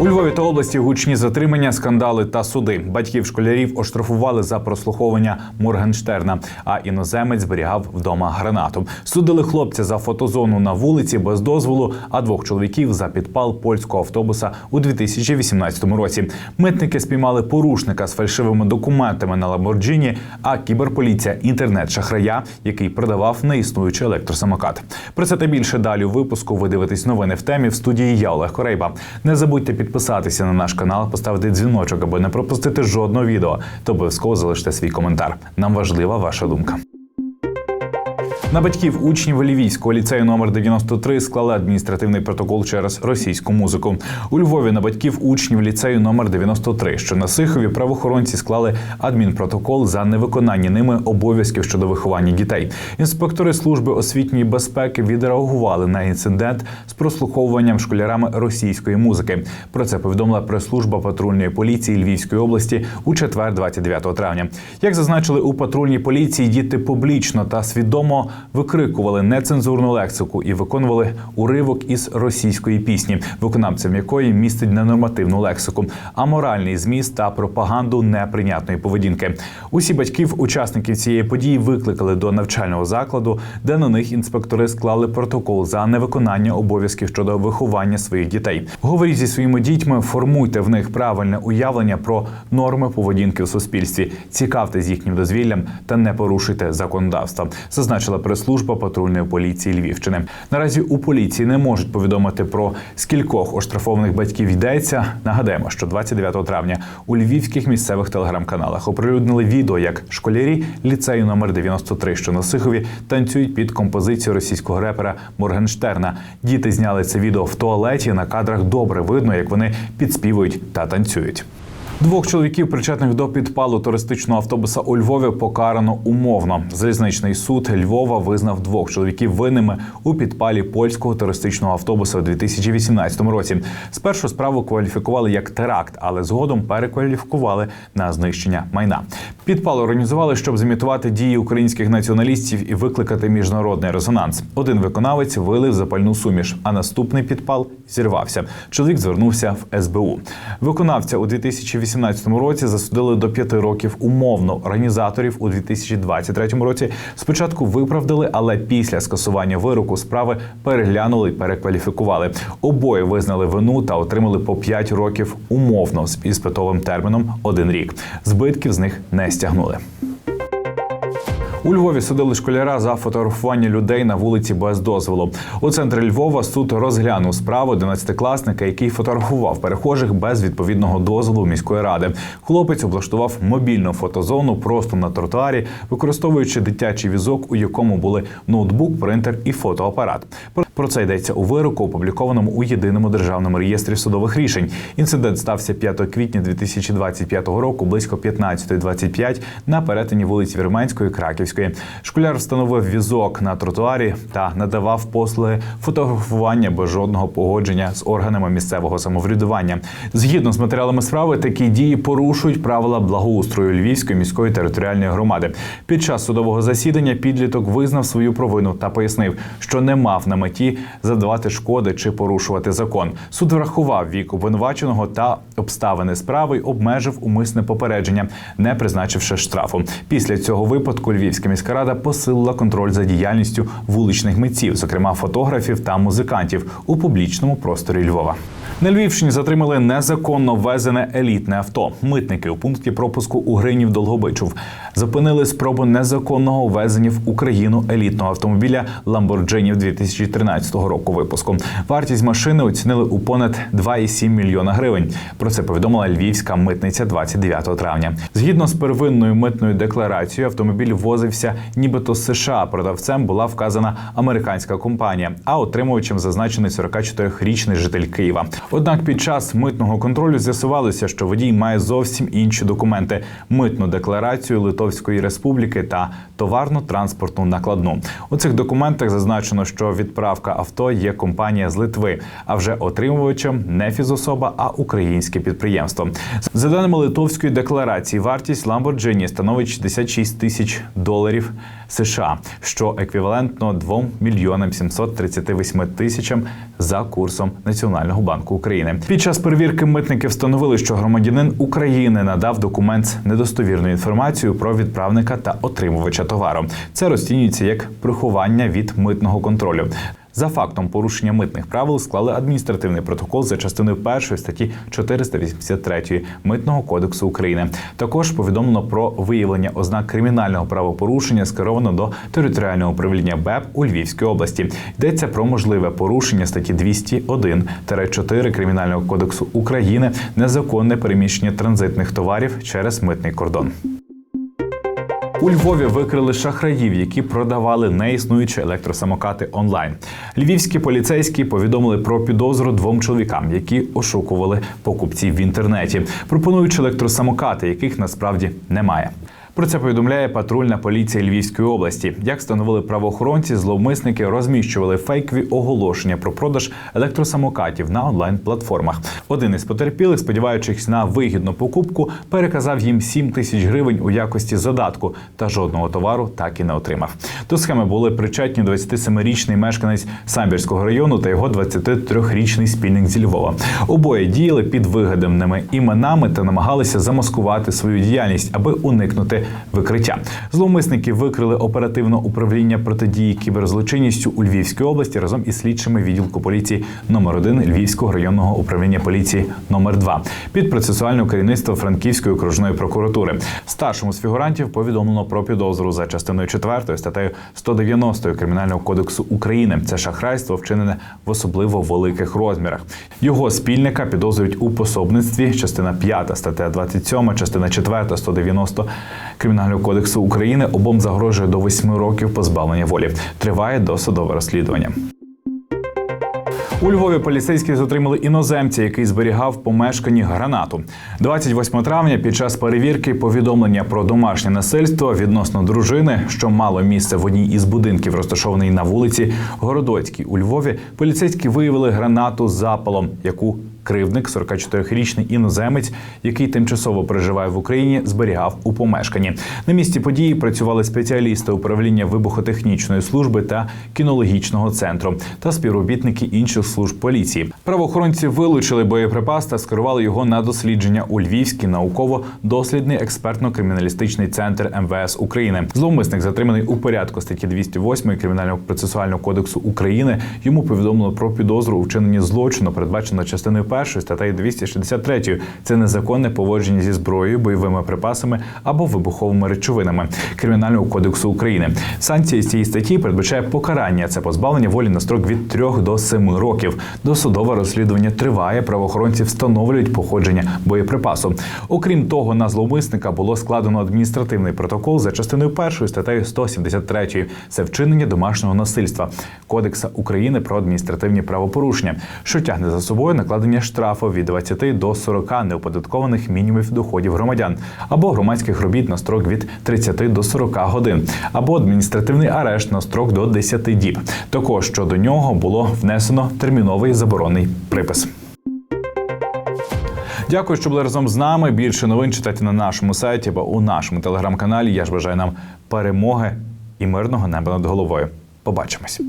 У Львові та області гучні затримання, скандали та суди. Батьків школярів оштрафували за прослуховування Моргенштерна, а іноземець зберігав вдома гранату. Судили хлопця за фотозону на вулиці без дозволу, а двох чоловіків за підпал польського автобуса у 2018 році. Митники спіймали порушника з фальшивими документами на Ламборджині, а кіберполіція інтернет-шахрая, який продавав неіснуючий електросамокат. Про це та більше далі у випуску. Ви дивитесь новини в темі в студії. Я Олег Корейба. Не забудьте підписатися на наш канал, поставити дзвіночок, аби не пропустити жодного відео. То обов'язково залиште свій коментар. Нам важлива ваша думка. На батьків учнів Львівського ліцею номер 93 склали адміністративний протокол через російську музику. У Львові на батьків учнів ліцею номер 93, що на Сихові правоохоронці склали адмінпротокол за невиконання ними обов'язків щодо виховання дітей. Інспектори служби освітньої безпеки відреагували на інцидент з прослуховуванням школярами російської музики. Про це повідомила прес-служба патрульної поліції Львівської області у четвер, 29 травня. Як зазначили у патрульній поліції, діти публічно та свідомо викрикували нецензурну лексику і виконували уривок із російської пісні, виконавцем якої містить ненормативну лексику, аморальний зміст та пропаганду неприйнятної поведінки. Усі батьків учасників цієї події викликали до навчального закладу, де на них інспектори склали протокол за невиконання обов'язків щодо виховання своїх дітей. Говоріть зі своїми дітьми, формуйте в них правильне уявлення про норми поведінки в суспільстві, цікавте з їхнім дозвіллям та не порушуйте законодавство. Зазначила прес-служба патрульної поліції Львівщини. Наразі у поліції не можуть повідомити про скількох оштрафованих батьків йдеться. Нагадаємо, що 29 травня у львівських місцевих телеграм-каналах оприлюднили відео, як школярі ліцею номер 93, що на Сихові, танцюють під композицію російського репера Моргенштерна. Діти зняли це відео в туалеті. На кадрах добре видно, як вони підспівують та танцюють. Двох чоловіків, причетних до підпалу туристичного автобуса у Львові, покарано умовно. Залізничний суд Львова визнав двох чоловіків винними у підпалі польського туристичного автобуса у 2018 році. Спершу справу кваліфікували як теракт, але згодом перекваліфікували на знищення майна. Підпал організували, щоб зімітувати дії українських націоналістів і викликати міжнародний резонанс. Один виконавець вилив запальну суміш, а наступний підпал зірвався. Чоловік звернувся в СБУ. Виконавця у 2018 році засудили до п'яти років умовно. Організаторів у 2023 році спочатку виправдали, але після скасування вироку справи переглянули і перекваліфікували. Обоє визнали вину та отримали по 5 років умовно з іспитовим терміном один рік. Збитків з них не стягнули. У Львові судили школяра за фотографування людей на вулиці без дозволу. У центрі Львова суд розглянув справу 11-класника, який фотографував перехожих без відповідного дозволу міської ради. Хлопець облаштував мобільну фотозону просто на тротуарі, використовуючи дитячий візок, у якому були ноутбук, принтер і фотоапарат. Про це йдеться у вироку, опублікованому у єдиному державному реєстрі судових рішень. Інцидент стався 5 квітня 2025 року, близько 15.25 на перетині вулиць Вірменської Краківської. Школяр встановив візок на тротуарі та надавав послуги фотографування без жодного погодження з органами місцевого самоврядування. Згідно з матеріалами справи, такі дії порушують правила благоустрою Львівської міської територіальної громади. Під час судового засідання підліток визнав свою провину та пояснив, що не мав на меті задавати шкоди чи порушувати закон. Суд врахував вік обвинуваченого та обставини справи й обмежив умисне попередження, не призначивши штрафу. Після цього випадку Львівська міська рада посилила контроль за діяльністю вуличних митців, зокрема фотографів та музикантів у публічному просторі Львова. На Львівщині затримали незаконно ввезене елітне авто. Митники у пункті пропуску у Гринів Долгобичув зупинили спробу незаконного ввезення в Україну елітного автомобіля Lamborghini 2013 року випуску. Вартість машини оцінили у понад 2,7 мільйона гривень. Про це повідомила львівська митниця 29 травня. Згідно з первинною митною декларацією, автомобіль ввозився нібито з США. Продавцем була вказана американська компанія, а отримувачем зазначений 44-річний житель Києва. Однак під час митного контролю з'ясувалося, що водій має зовсім інші документи: митну декларацію Литовської Республіки та товарно-транспортну накладну. У цих документах зазначено, що відправка авто є компанія з Литви, а вже отримувачем не фізособа, а українське підприємство. За даними литовської декларації, вартість Lamborghini становить 66 тисяч доларів США, що еквівалентно 2 мільйонам 738 тисячам за курсом Національного банку України. Під час перевірки митники встановили, що громадянин України надав документ з недостовірною інформацією про відправника та отримувача товару. Це розцінюється як приховання від митного контролю. За фактом порушення митних правил склали адміністративний протокол за частиною першої статті 483 митного кодексу України. Також повідомлено про виявлення ознак кримінального правопорушення, скеровано до територіального управління БЕП у Львівській області. Йдеться про можливе порушення статті 201-4 кримінального кодексу України, незаконне переміщення транзитних товарів через митний кордон. У Львові викрили шахраїв, які продавали неіснуючі електросамокати онлайн. Львівські поліцейські повідомили про підозру двом чоловікам, які ошукували покупців в інтернеті, пропонуючи електросамокати, яких насправді немає. Про це повідомляє патрульна поліція Львівської області. Як встановили правоохоронці, зловмисники розміщували фейкові оголошення про продаж електросамокатів на онлайн-платформах. Один із потерпілих, сподіваючись на вигідну покупку, переказав їм 7 тисяч гривень у якості задатку та жодного товару так і не отримав. До схеми були причетні 27-річний мешканець Самбірського району та його 23-річний спільник зі Львова. Обоє діяли під вигаданими іменами та намагалися замаскувати свою діяльність, аби уникнути викриття. Зловмисники викрили оперативне управління протидії кіберзлочинністю у Львівській області разом із слідчими відділку поліції номер 1 Львівського районного управління поліції номер 2 під процесуальне керівництво Франківської окружної прокуратури. Старшому з фігурантів повідомлено про підозру за частиною 4 статтею 190 кримінального кодексу України. Це шахрайство вчинене в особливо великих розмірах. Його спільника підозрюють у пособництві. Частина 5 стаття 27, частина 4 190 Кримінального кодексу України обом загрожує до 8 років позбавлення волі. Триває досудове розслідування. У Львові поліцейські затримали іноземця, який зберігав в помешканні гранату. 28 травня під час перевірки повідомлення про домашнє насильство відносно дружини, що мало місце в одній із будинків, розташованій на вулиці Городоцькій у Львові. Поліцейські виявили гранату з запалом, яку Кривдник, 44-річний іноземець, який тимчасово проживає в Україні, зберігав у помешканні. На місці події працювали спеціалісти управління вибухотехнічної служби та кінологічного центру та співробітники інших служб поліції. Правоохоронці вилучили боєприпас та скерували його на дослідження у Львівський науково-дослідний експертно-криміналістичний центр МВС України. Зловмисник затриманий у порядку статті 208 кримінального процесуального кодексу України. Йому повідомили про підозру у вчиненні злочину, передбачено частиною першої статтею 263. Це незаконне поводження зі зброєю, бойовими припасами або вибуховими речовинами Кримінального кодексу України. Санкція з цієї статті передбачає покарання. Це позбавлення волі на строк від 3 до 7 років. Досудове розслідування триває. Правоохоронці встановлюють походження боєприпасу. Окрім того, на зловмисника було складено адміністративний протокол за частиною першої статтею 173. Це вчинення домашнього насильства Кодекса України про адміністративні правопорушення, що тягне за собою накладення штрафу від 20 до 40 неоподаткованих мінімумів доходів громадян або громадських робіт на строк від 30 до 40 годин, або адміністративний арешт на строк до 10 діб. Також щодо нього було внесено терміновий заборонний припис. Дякую, що були разом з нами. Більше новин читайте на нашому сайті або у нашому телеграм-каналі. Я ж бажаю нам перемоги і мирного неба над головою. Побачимось.